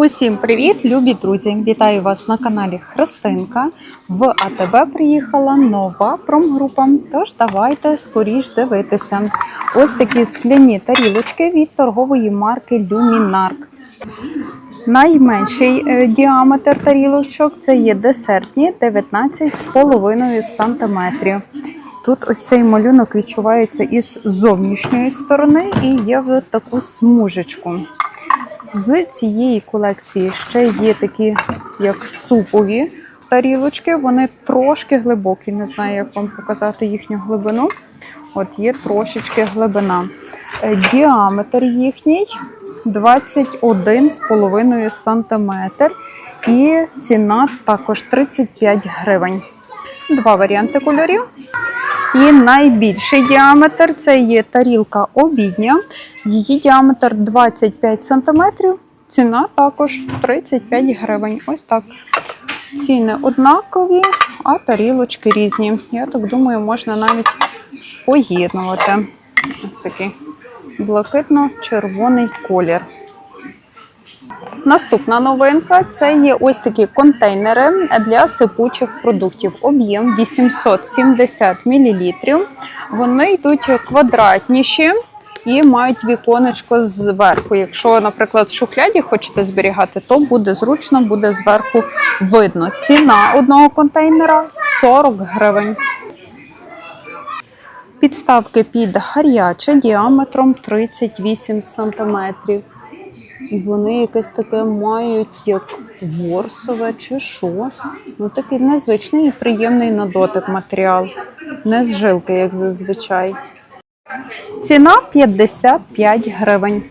Усім привіт, любі друзі! Вітаю вас на каналі Христинка. В АТБ приїхала нова промгрупа. Тож давайте скоріш дивитися. Ось такі скляні тарілочки від торгової марки Luminark. Найменший е, діаметр тарілочок це є десертні 19,5 см. Тут ось цей малюнок відчувається із зовнішньої сторони і є в таку смужечку. З цієї колекції ще є такі, як супові тарілочки. Вони трошки глибокі. Не знаю, як вам показати їхню глибину. От є трошечки глибина. Е, Діаметр їхній 21,5 см. І ціна також 35 гривень. Два варіанти кольорів. І найбільший діаметр це є тарілка обідня. Її діаметр 25 см. Ціна також 35 гривень. Ось так. Ціни однакові, а тарілочки різні. Я так думаю, можна навіть поєднувати. Ось такий блакитно-червоний колір. Наступна новинка це є ось такі контейнери для сипучих продуктів. Об'єм 870 мл. Вони йдуть квадратніші і мають віконечко зверху. Якщо, наприклад, в шухляді хочете зберігати, то буде зручно, буде зверху видно. Ціна одного контейнера 40 гривень. Підставки під гаряче діаметром 38 см. І вони якесь таке мають як ворсове чи що. Ну такий незвичний і приємний на дотик матеріал. Не з жилки, як зазвичай. Ціна 55 гривень.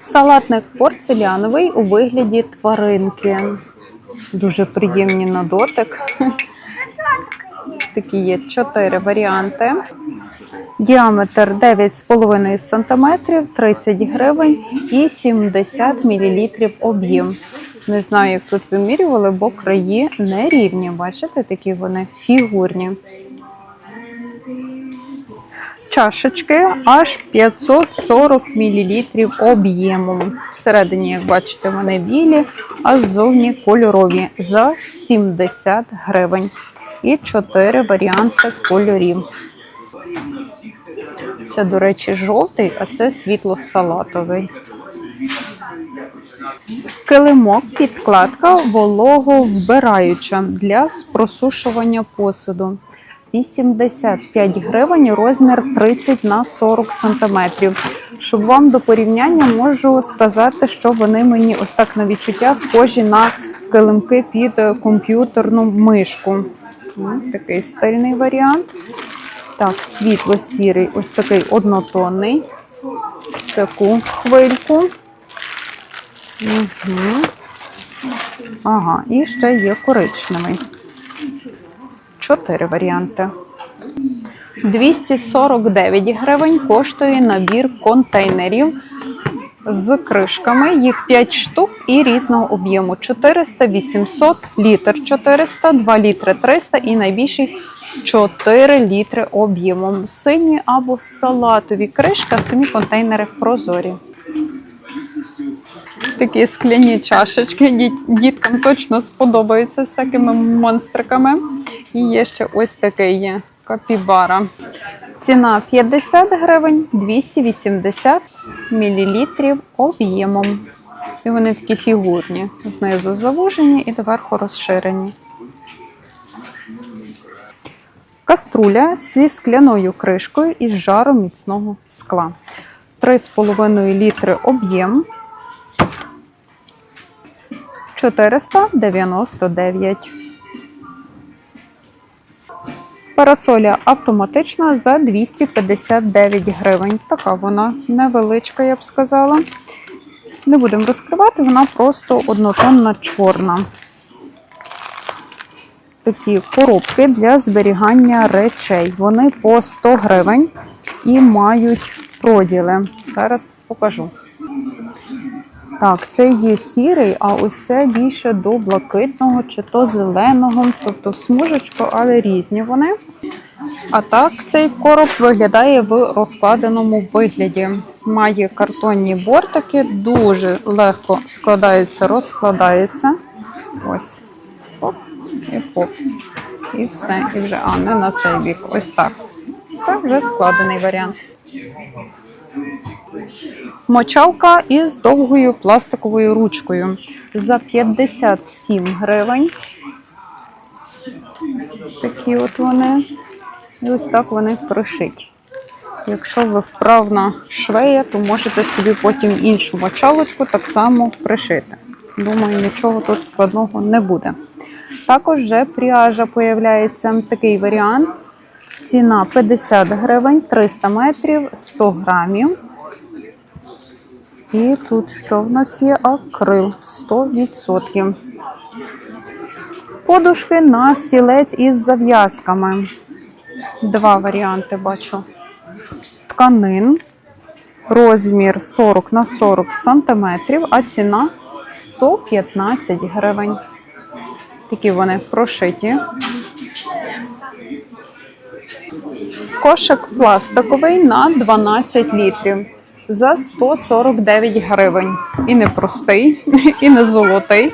Салатник порцеляновий у вигляді тваринки. Дуже приємні на дотик. Такі є чотири варіанти. Діаметр 9,5 см, 30 гривень і 70 мл об'єм. Не знаю, як тут вимірювали, бо краї не рівні. Бачите, такі вони фігурні. Чашечки аж 540 мл об'ємом. Всередині, як бачите, вони білі, а ззовні кольорові за 70 гривень. І 4 варіанти кольорів. Це, до речі, жовтий, а це світло-салатовий. Килимок, підкладка вологовбираюча для просушування посуду. 85 гривень, розмір 30 на 40 сантиметрів. Щоб вам до порівняння можу сказати, що вони мені ось так на відчуття схожі на килимки під комп'ютерну мишку. Такий стильний варіант. Так, світло-сірий, ось такий однотонний. Таку хвильку. Угу. Ага, і ще є коричневий. Чотири варіанти. 249 гривень коштує набір контейнерів з кришками. Їх 5 штук і різного об'єму. 400, 800, літр 400, 2 літри 300 і найбільший 4 літри об'ємом. Сині або салатові кришка, самі контейнери прозорі. Такі скляні чашечки. Діткам точно сподобаються з всякими монстриками. І є ще ось такий є капібара. Ціна 50 гривень, 280 мл об'ємом. І вони такі фігурні. Знизу завужені і доверху розширені. Каструля зі скляною кришкою із жаром міцного скла. 3,5 літри об'єм. 499. Парасоля автоматична за 259 гривень. Така вона невеличка, я б сказала. Не будемо розкривати, вона просто однотонна чорна. Такі коробки для зберігання речей. Вони по 100 гривень і мають проділи. Зараз покажу. Так, це є сірий, а ось це більше до блакитного чи то зеленого, тобто смужечко, але різні вони. А так цей короб виглядає в розкладеному вигляді. Має картонні бортики, дуже легко складається, розкладається. Ось. Хоп, і хоп. І все. І вже, а не на цей бік. Ось так. Все, вже складений варіант. Мочалка із довгою пластиковою ручкою за 57 гривень. Такі от вони. І ось так вони пришиті. Якщо ви вправна швея, то можете собі потім іншу мочалочку так само пришити. Думаю, нічого тут складного не буде. Також вже пряжа появляється такий варіант. Ціна 50 гривень, 300 метрів, 100 грамів. І тут що в нас є? Акрил 100%. Подушки на стілець із зав'язками. Два варіанти бачу. Тканин. Розмір 40 на 40 сантиметрів, а ціна 115 гривень. Такі вони прошиті. Кошик пластиковий на 12 літрів за 149 гривень. І не простий, і не золотий,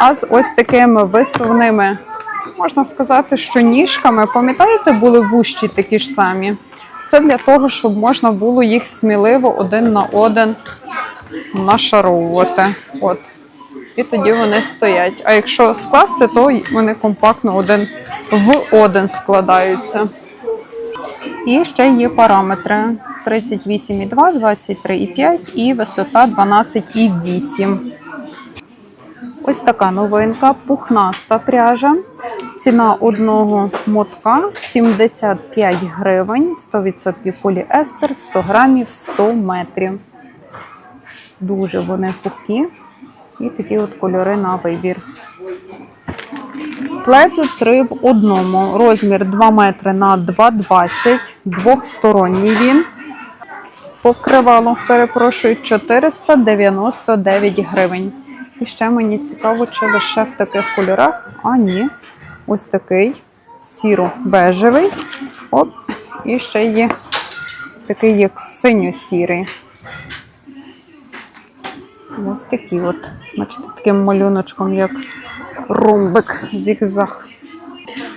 а з ось такими висувними, можна сказати, що ніжками. Пам'ятаєте, були вущі такі ж самі? Це для того, щоб можна було їх сміливо один на один нашаровувати. От. І тоді вони стоять. А якщо скласти, то вони компактно один в один складаються. І ще є параметри: 38,2, 23,5 і висота 12,8. Ось така новинка, пухнаста пряжа. Ціна одного мотка 75 гривень, 100% поліестер, 100 грамів, 100 метрів. Дуже вони пухкі. І такі от кольори на вибір. Плету 3 в одному. Розмір 2 метри на 2,20. Двохсторонній він. Покривало, перепрошую, 499 гривень. І ще мені цікаво, чи лише в таких кольорах. А ні. Ось такий сіро-бежевий. Оп. І ще є такий, як синьо-сірий. Ось такі от. Бачите, таким малюночком, як ромбик зігзаг.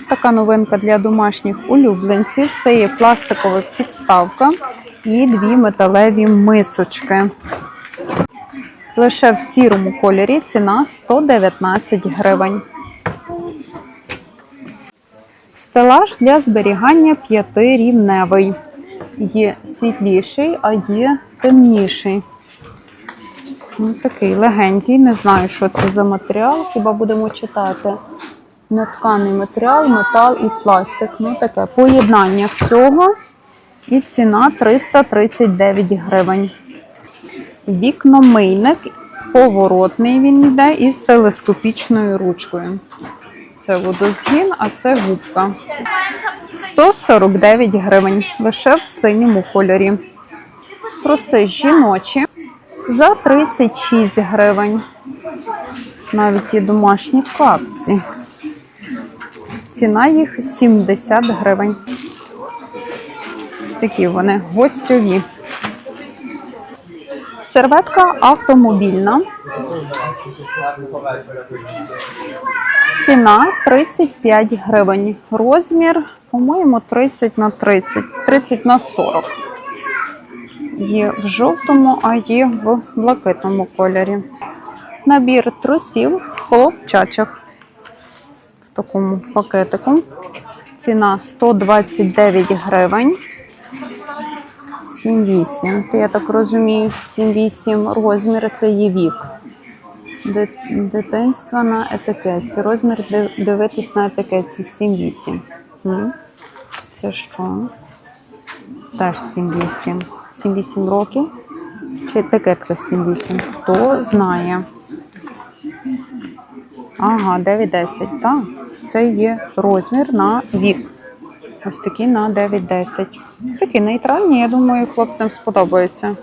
Така новинка для домашніх улюбленців. Це є пластикова підставка і дві металеві мисочки. Лише в сірому кольорі ціна 119 гривень. Стелаж для зберігання п'ятирівневий. Є світліший, а є темніший. Ну, такий легенький, не знаю, що це за матеріал. Хіба будемо читати. Нетканий матеріал, метал і пластик. Ну, таке поєднання всього. І ціна 339 гривень. Вікномийник, поворотний він йде із телескопічною ручкою. Це водозгін, а це губка. 149 гривень. Лише в синьому кольорі. Труси жіночі за 36 гривень. Навіть є домашні капці. Ціна їх 70 гривень. Такі вони гостьові. Серветка автомобільна. Ціна 35 гривень. Розмір, по-моєму, 30 на 30, 30 на 40. Є в жовтому, а є в блакитному кольорі. Набір трусів хлопчачих в такому пакетику. Ціна 129 гривень. 7-8. Я так розумію, 7-8 розмір це є вік. Дитинство на етикетці. Розмір дивитись на етикетці 7-8. Це що? Теж 7-8. 7-8 років. Чи етикетка 7-8? Хто знає? Ага, 9-10. Так, це є розмір на вік. Ось такі на 9-10. Такі нейтральні, я думаю, хлопцям сподобаються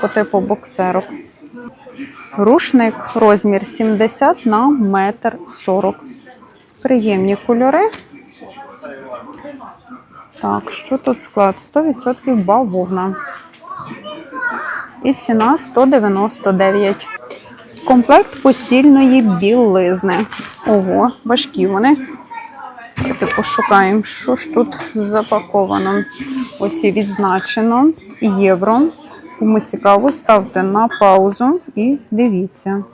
по типу боксерок. Рушник розмір 70 на метр 40. Приємні кольори. Так, що тут склад? 100% бавовна. і ціна 199. Комплект постільної білизни. Ого, важкі вони. Давайте пошукаємо, що ж тут запаковано. Ось і відзначено євро. Кому цікаво, ставте на паузу і дивіться.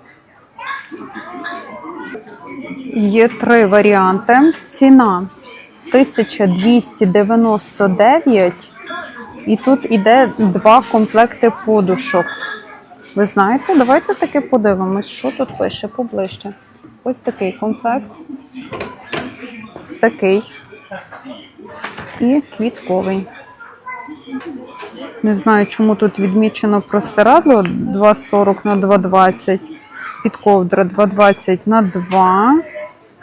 Є три варіанти. Ціна 1299. І тут іде два комплекти подушок. Ви знаєте, давайте таки подивимось, що тут пише поближче. Ось такий комплект. Такий. І квітковий. Не знаю, чому тут відмічено простирадло 2,40 на 2,20. Під ковдра 2,20 на 2.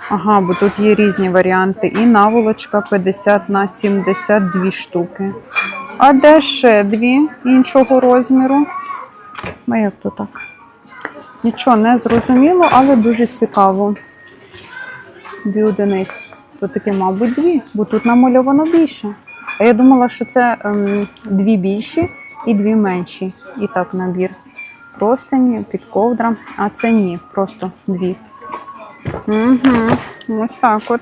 Ага, бо тут є різні варіанти. І наволочка 50 на 72 штуки. А де ще дві іншого розміру? Ну, як то так? Нічого не зрозуміло, але дуже цікаво. Дві одиниці. То таки, мабуть, дві, бо тут намальовано більше. А я думала, що це ем, дві більші і дві менші. І так набір. Простині, під ковдра. А це ні, просто дві. Угу. Ось так от.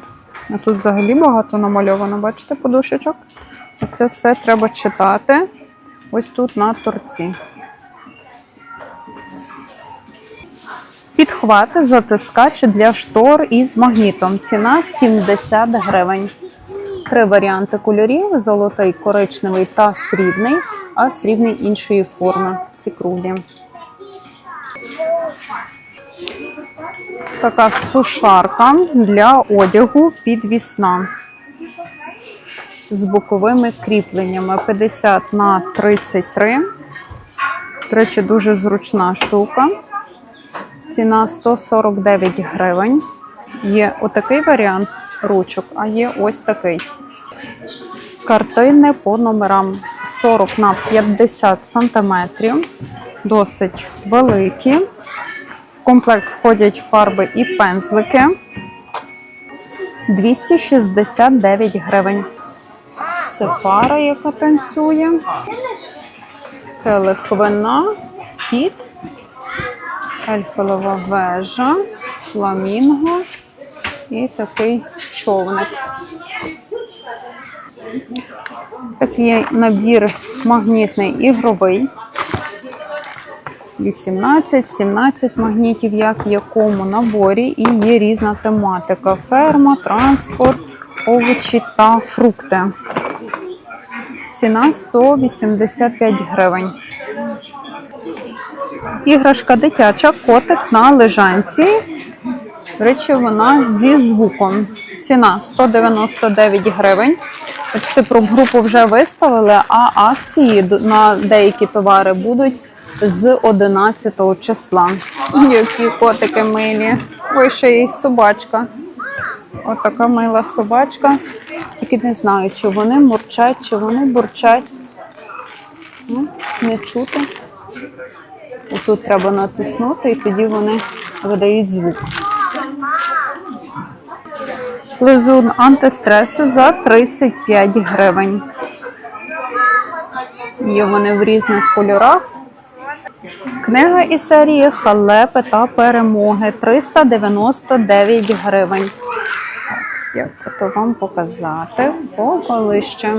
А тут взагалі багато намальовано, бачите, подушечок? Це все треба читати. Ось тут на торці. Підхват затискач для штор із магнітом. Ціна 70 гривень. Три варіанти кольорів: золотий, коричневий та срібний, а срібний іншої форми. Ці круглі. Така сушарка для одягу підвісна. З боковими кріпленнями 50 на 33. До речі, дуже зручна штука. Ціна 149 гривень. Є отакий варіант ручок, а є ось такий. Картини по номерам 40 на 50 сантиметрів. Досить великі. Комплект входять фарби і пензлики. 269 гривень. Це пара, яка танцює. Келих вина, кіт, ельфелова вежа, фламінго і такий човник. Такий набір магнітний ігровий. 18-17 магнітів, як в якому наборі, і є різна тематика: ферма, транспорт, овочі та фрукти. Ціна 185 гривень. Іграшка дитяча, котик на лежанці. До речі, вона зі звуком. Ціна 199 гривень. Бачите, про групу вже виставили, а акції на деякі товари будуть з 11 числа. Які котики милі. Ой, ще й собачка. Отака мила собачка. Тільки не знаю, чи вони мурчать, чи вони бурчать. Ну, не чути. Отут треба натиснути, і тоді вони видають звук. Лизун антистрес за 35 гривень. Є вони в різних кольорах. Книга із серії Халепи та перемоги 399 гривень. Як то вам показати поближче.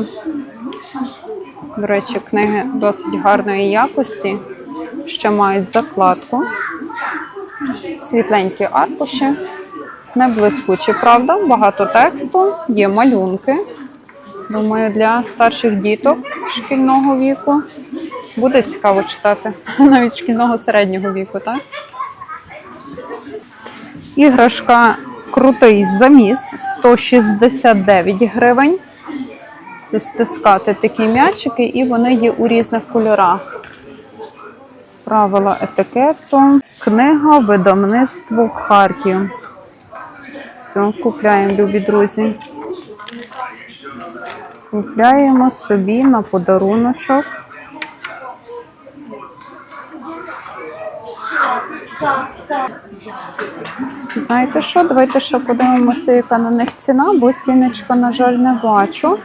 До речі, книги досить гарної якості. Ще мають закладку. Світленькі аркуші. Не блискучі, правда? Багато тексту, є малюнки. Думаю, для старших діток шкільного віку буде цікаво читати. Навіть шкільного середнього віку, так? Іграшка крутий заміс 169 гривень. Це стискати такі м'ячики, і вони є у різних кольорах. Правила етикету. Книга видавництво Харків. Все, купляємо, любі друзі. Купляємо собі на подаруночок. Знаєте що? Давайте ще подивимося, яка на них ціна, бо ціночка, на жаль, не бачу.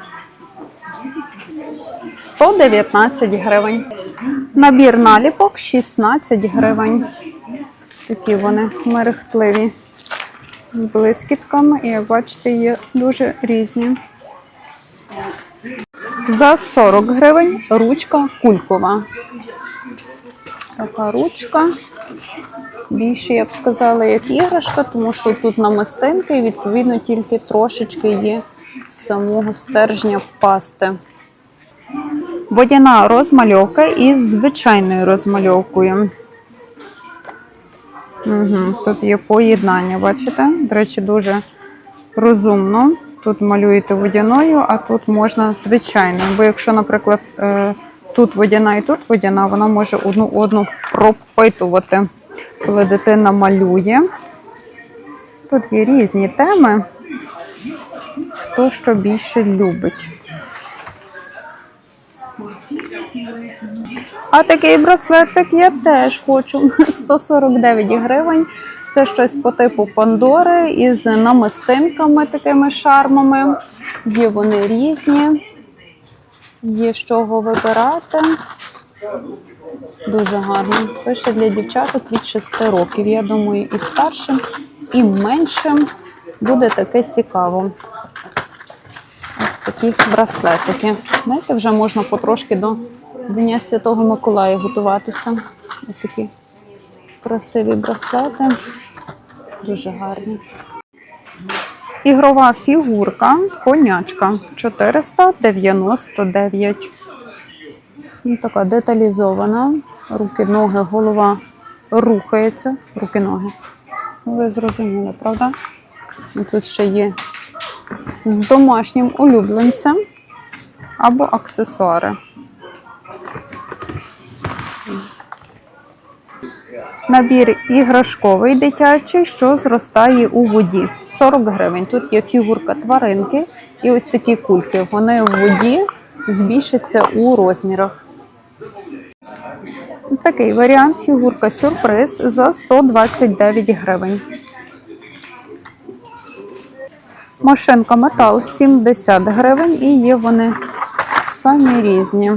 119 гривень. Набір наліпок 16 гривень. Такі вони мерехтливі з блискітками, і як бачите, є дуже різні. За 40 гривень ручка кулькова. Така ручка. Більше, я б сказала, як іграшка, тому що тут намистинки, і відповідно тільки трошечки є самого стержня пасти. Водяна розмальовка із звичайною розмальовкою. Угу, тут є поєднання, бачите? До речі, дуже розумно. Тут малюєте водяною, а тут можна звичайною. Бо якщо, наприклад, е, тут водяна і тут водяна, вона може одну одну пропитувати, коли дитина малює. Тут є різні теми, хто що більше любить. А такий браслетик я теж хочу. 149 гривень. Це щось по типу Пандори із намистинками, такими шармами. Є вони різні. Є з чого вибирати. Дуже гарно. Пише для дівчаток від 6 років. Я думаю, і старшим, і меншим буде таке цікаво. Ось такі браслетики. Знаєте, вже можна потрошки до Дня Святого Миколая готуватися. Ось такі красиві браслети. Дуже гарні. Ігрова фігурка, конячка 499. Ну, така деталізована. Руки, ноги, голова рухається. Руки, ноги. Ну, Ви зрозуміли, правда? Тут ще є з домашнім улюбленцем або аксесуари. Набір іграшковий дитячий, що зростає у воді. 40 гривень. Тут є фігурка тваринки і ось такі кульки. Вони в воді збільшаться у розмірах. Такий варіант фігурка сюрприз за 129 гривень. Машинка метал 70 гривень і є вони самі різні.